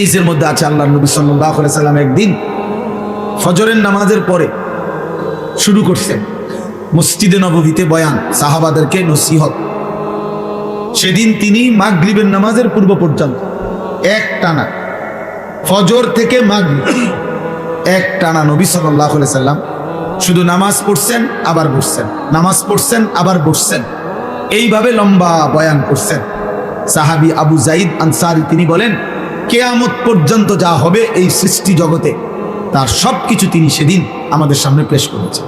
হাদিসের মধ্যে আছে আল্লাহ নবী সাল্লাহ সাল্লাম একদিন ফজরের নামাজের পরে শুরু করছেন মসজিদে নবভীতে বয়ান, সাহাবাদেরকে নসিহত। সেদিন তিনি মাগরিবের নামাজের পূর্ব পর্যন্ত এক টানা ফজর থেকে মাগরিব এক টানা নবী সাল্লাহ সাল্লাম শুধু নামাজ পড়ছেন, আবার বসছেন। নামাজ পড়ছেন, আবার বসছেন। এইভাবে লম্বা বয়ান করছেন। সাহাবি আবু জাইদ আনসারি তিনি বলেন কেয়ামত পর্যন্ত যা হবে এই সৃষ্টি জগতে, তার সব কিছু তিনি সেদিন আমাদের সামনে পেশ করেছেন।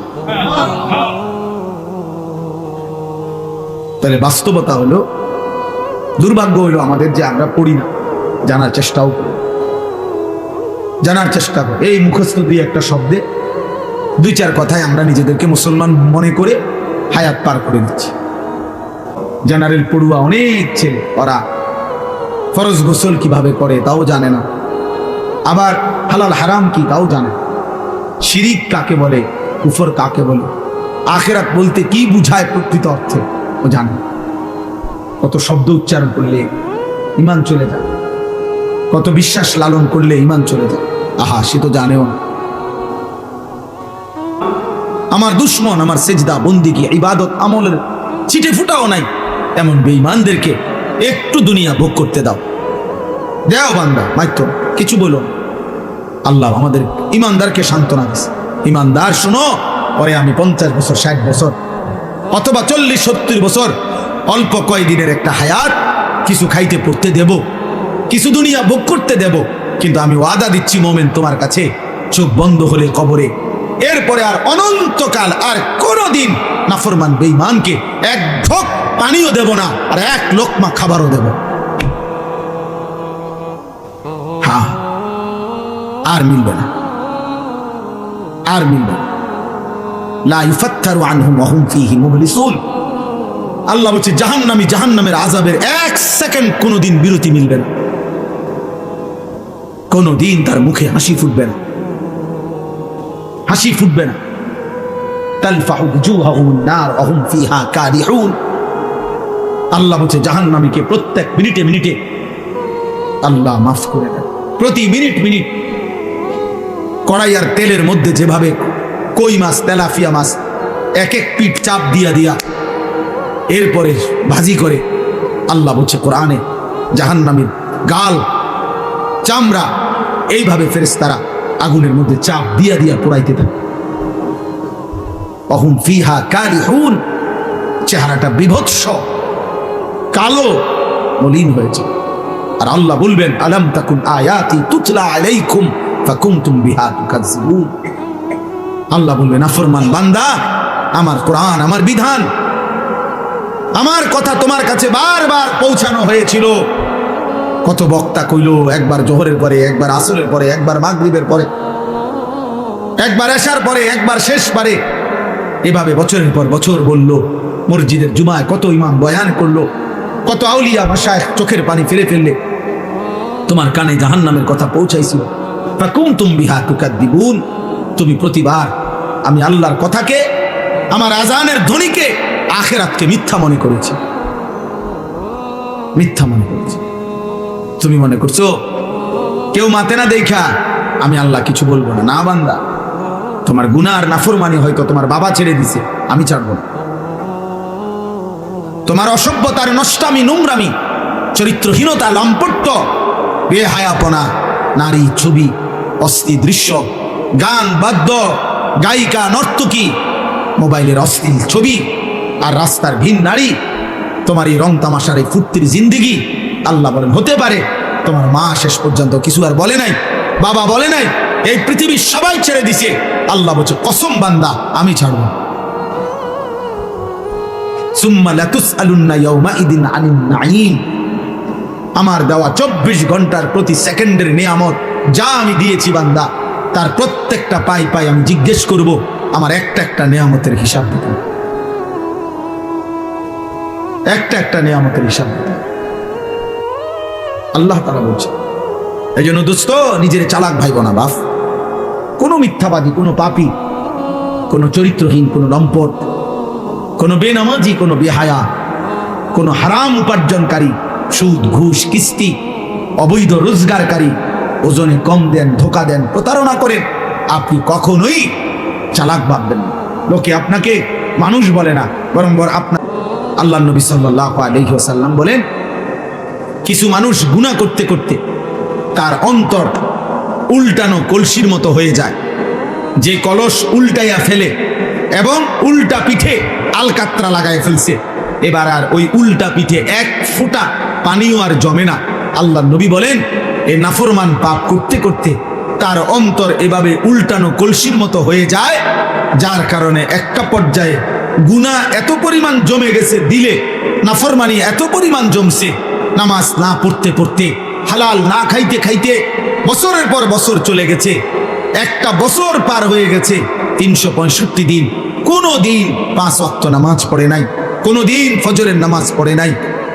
তাহলে বাস্তবতা হলো, দুর্ভাগ্য হলো আমাদের যে আমরা পড়ি না, জানার চেষ্টাও করি জানার চেষ্টা করি। এই মুখস্থ দিয়ে একটা শব্দে দুই চার কথায় আমরা নিজেদেরকে মুসলমান মনে করে হায়াত পার করে দিচ্ছি জেনারেল পড়ুয়া অনেক ছেলে, ওরা ফরজ গোসল কীভাবে করে তাও জানে না। আবার হালাল হারাম কি তাও জানে শিরিক কাকে বলে, কুফর কাকে বলে, আখেরাত বলতে কি বুঝায় প্রকৃত অর্থে ও জানে কত শব্দ উচ্চারণ করলে ইমান চলে যায়। কত বিশ্বাস লালন করলে ইমান চলে যায়। আহা, সে তো জানেও না। আমার দুশ্মন, আমার সেজদা, বন্দিগি, ইবাদত, আমলের ছিটে ফুটাও নাই। এমন বেঈমানদেরকে একটু দুনিয়া ভোগ করতে দাও। দেও বান্দা মাইত্র কিছু বলো। আল্লাহ আমাদের ইমানদারকে সান্ত্বনা দিছে। ইমানদার শোনো, পরে আমি পঞ্চাশ বছর, ষাট বছর, অথবা চল্লিশ, সত্তর বছর, অল্প কয়দিনের একটা হায়াত, কিছু খাইতে পড়তে দেব, কিছু দুনিয়া ভোগ করতে দেব, কিন্তু আমি ওয়াদা দিচ্ছি মোমেন তোমার কাছে, চোখ বন্ধ হলে কবরে এরপরে আর অনন্তকাল আর কোনোদিন নাফরমান বেঈমানকে এক ঢোক পানিও দেব না, আর এক লোকমা খাবারও দেব। হ্যাঁ আর মিলবে না, আর মিলবে না। কোনোদিন তার মুখে হাসি ফুটবে না। হাসি ফুটবে না। প্রত্যেক মিনিটে মিনিটে আল্লাহ মাফ করে প্রতি মিনিট মিনিট তেলের মধ্যে যেভাবে কই মাছ, তেলাফিয়া মাছ এক এক পিঠ চাপ দিয়া দিয়া এরপরে ভাজি করে, আল্লাহ বলছে, কোরআনে জাহান্নামীর গাল, চামড়া, এইভাবে ফেরেশতারা আগুনের মধ্যে চাপ দিয়া দিয়া পোড়াইতে থাকে। অহুম ফিহা কারিহুন, চেহারাটা বিভৎস, কালো, মলিন হয়েছে। আর আল্লাহ বলবেন, আলাম তাকুন আয়াতি তুতলা আলাইকুম ফাকুনতুম বিহা তুকাজ্জিবুন আল্লাহ বলবেন নাফরমান বান্দা, আমার কোরআন, আমার বিধান, আমার কথা তোমার কাছে বারবার পৌঁছানো হয়েছিল। কত বক্তা কইল, একবার জোহরের পরে, একবার আসরের পরে, একবার মাগরিবের পরে, একবার এশার পরে, একবার শেষ পারে এভাবে বছরের পর বছর বলল, মসজিদের জুমায় কত ইমাম বয়ান করল, কত আউলিয়া ভাষায় চোখের পানি ফেলে ফেললে। তোমার কানে জাহান্নামের কথা পৌঁছাইছিল তা ফাকুম তুম বিহা তুকাদ্দিবুন। তুমি প্রতিবার আমি আল্লাহর কথাকে, আমার আজানের ধ্বনিকে, আখেরাতকে মিথ্যা মনে করেছি। মিথ্যা মনে করেছি। তুমি মনে করছ? কেউ মাতে না দেখা। আমি আল্লাহ কিছু বলব না। না বান্দা। তোমার গুনার নাফরমানি হয়তো তোমার বাবা ছেড়ে দিছে। আমি ছাড়বো না। তোমার অসভ্যতার নষ্টামি, নোংরামি, চরিত্রহীনতা লম্পট্য বেহায়াপনা, নারী ছবি, অস্থি দৃশ্য, গান, বাদ্য, গায়িকা, নর্তকী, মোবাইলের অশ্লীল ছবি, আর রাস্তার ভিন নারী, তোমার এই রং তামাশার এই ফুর্তির জিন্দিগি আল্লাহ বলেন, হতে পারে। তোমার মা শেষ পর্যন্ত কিছু আর বলে নাই, বাবা বলে নাই, এই পৃথিবীর সবাই ছেড়ে দিছে। আল্লাহ বলছে, কসম বান্দা, আমি ছাড়বো আমার দেওয়া চব্বিশ ঘণ্টার প্রতি সেকেন্ডের নিয়ামত যা আমি দিয়েছি বান্দা, তার প্রত্যেকটা পাই পাই আমি জিজ্ঞেস করব, আমার একটা একটা নিয়ামতের হিসাব দিতে। একটা একটা নিয়ামতের হিসাব দিতে। আল্লাহ তারা বলছে। এই জন্য দোস্ত, নিজের চালাক ভাইব না বাপ কোনো মিথ্যাবাদী, কোনো পাপী, কোনো চরিত্রহীন, কোনো লম্পট, কোনো বেনামাজি, কোনো বেহায়া, কোনো হারাম উপার্জনকারী, সুদ, ঘুষ, কিস্তি, অবৈধ রোজগারকারী, ওজনে কম দেন, ধোকা দেন, প্রতারণা করেন আপনি কখনোই চালাক ভাববেন না। লোকে আপনাকে মানুষ বলে না, বরং বর আপনার আল্লাহ নবী সাল্লাহ আলহিহাসাল্লাম বলেন কিছু মানুষ গুণা করতে করতে তার অন্তর উল্টানো কলসির মতো হয়ে যায়। যে কলস উল্টাইয়া ফেলে এবং উল্টা পিঠে আলকাত্রা লাগায় ফেলছে। এবার আর ওই উল্টা পিঠে এক ফোঁটা পানিও আর জমে না। আল্লাহ নবী বলেন, এ নাফরমান পাপ করতে করতে তার অন্তর এভাবে উল্টানো কলসির মতো হয়ে যায়, যার কারণে একটা পর্যায়ে গুণা এত পরিমাণ জমে গেছে, দিলে নাফরমানি এত পরিমাণ জমছে নামাজ না পড়তে পড়তে, হালাল না খাইতে খাইতে বছরের পর বছর চলে গেছে। একটা বছর পার হয়ে গেছে, তিনশো পঁয়ষট্টি দিন। কোনো দিন পাঁচ অক্ত নামাজ পড়ে নাই কোনো দিন ফজরের নামাজ পড়ে নাই।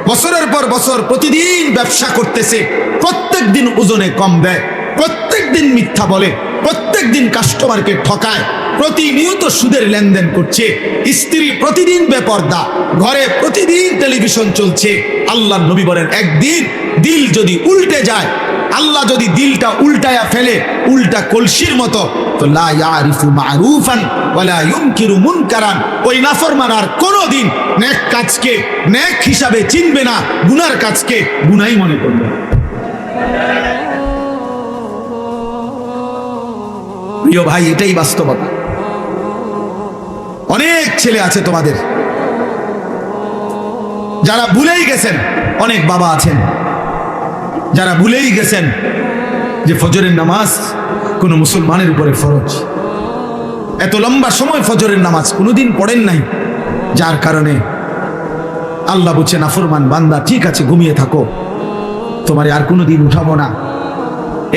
বছরের পর বছর প্রতিদিন ব্যবসা করতেছে, প্রত্যেক দিন ওজনে কম দেয়, প্রত্যেক দিন মিথ্যা বলে, প্রত্যেক দিন কাস্টমারকে ঠকায়। প্রতিনিয়ত সুদের লেনদেন করছে। স্ত্রী প্রতিদিন বেপর্দা, ঘরে প্রতিদিন টেলিভিশন চলছে। আল্লাহ নবী বলেন, একদিন দিল যদি উল্টে যায়, আল্লাহ যদি দিলটা উল্টায়া ফেলে, উল্টা কলসির মতো ওই কাজকে হিসাবে চিনবে না, গুনার কাজকে গুনাই মনে করবে। প্রিয় ভাই, এটাই বাস্তবতা। অনেক ছেলে আছে তোমাদের। যারা ভুলেই গেছেন, অনেক বাবা আছেন। যারা ভুলেই গেছেন যে ফজরের নামাজ কোনো মুসলমানের উপরে ফরজ। এত লম্বা সময় ফজরের নামাজ কোনোদিন পড়েন নাই, যার কারণে আল্লাহ বলছে, নাফরমান বান্দা, ঠিক আছে, ঘুমিয়ে থাকো। তোমারে আর কোনোদিন উঠাবো না।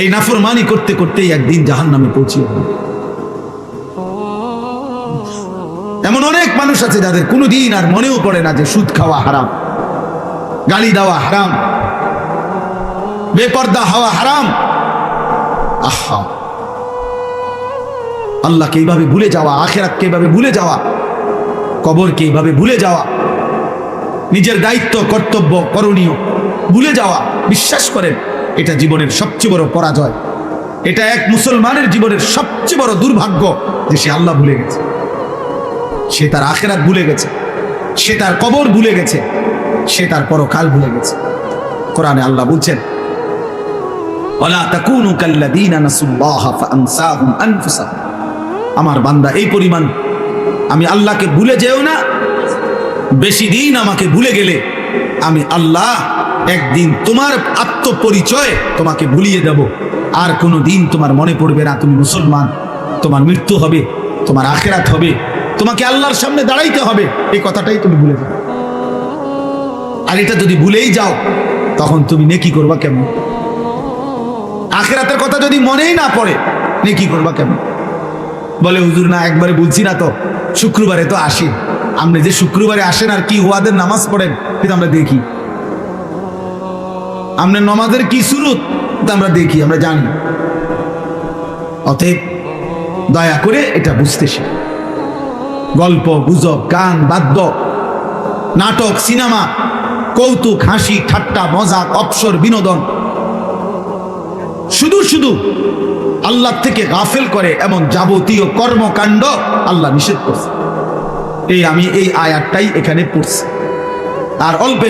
এই নাফরমানি করতে করতেই একদিন জাহান নামে পৌঁছিয়ে এমন অনেক মানুষ আছে যাদের কোনোদিন আর মনেও পড়ে না যে সুদ খাওয়া হারাম, গালি দেওয়া হারাম, বেপর্দা হওয়া হারাম। আহা। আল্লাহকে এইভাবে ভুলে যাওয়া, আখেরাতকে এইভাবে ভুলে যাওয়া, কবরকে এইভাবে ভুলে যাওয়া, নিজের দায়িত্ব, কর্তব্য, করণীয় ভুলে যাওয়া, বিশ্বাস করেন, এটা জীবনের সবচেয়ে বড় পরাজয়। এটা এক মুসলমানের জীবনের সবচেয়ে বড় দুর্ভাগ্য যে সে আল্লাহ ভুলে গেছে। সে তার আখেরাত ভুলে গেছে। সে তার কবর ভুলে গেছে। সে তার পরকাল ভুলে গেছে। কোরআনে আল্লাহ বলছেন আমার বান্দা, এই পরিমাণ, আমি আল্লাহকে ভুলে যেও না। বেশি দিন আমাকে ভুলে গেলে আমি আল্লাহ একদিন তোমার আত্মপরিচয় তোমাকে ভুলিয়ে দেব। আর কোনো দিন তোমার মনে পড়বে না তুমি মুসলমান। তোমার মৃত্যু হবে, তোমার আখেরাত হবে। তোমাকে আল্লাহর সামনে দাঁড়াইতে হবে। এই কথাটাই তুমি ভুলে যাও। আর এটা যদি ভুলেই যাও, তখন তুমি নেকি করবা কেমন? আখেরাতের কথা যদি মনেই না পড়ে, নেকি করবা কেমন? বলে, হুজুর, না, একবারে বলছি না তো। শুক্রবারে তো আসি। আপনি যে শুক্রবারে আসেন আর কি ওয়াদের নামাজ পড়েন কিন্তু আমরা দেখি। আপনার নমাজের কি শুরু তা আমরা দেখি, আমরা জানি। অতএব দয়া করে এটা বুঝতে শিখ গল্প, গুজব, গান, বাদ্য, নাটক, সিনেমা, কৌতুক, হাসি, ঠাট্টা মজা অপসর বিনোদন। শুধু শুধু আল্লাহ থেকে গাফেল করে এমন যাবতীয় কর্মকাণ্ড আল্লাহ নিষেধ করছে। এই আমি এই আয়াতটাই এখানে পড়ছি। আর অল্প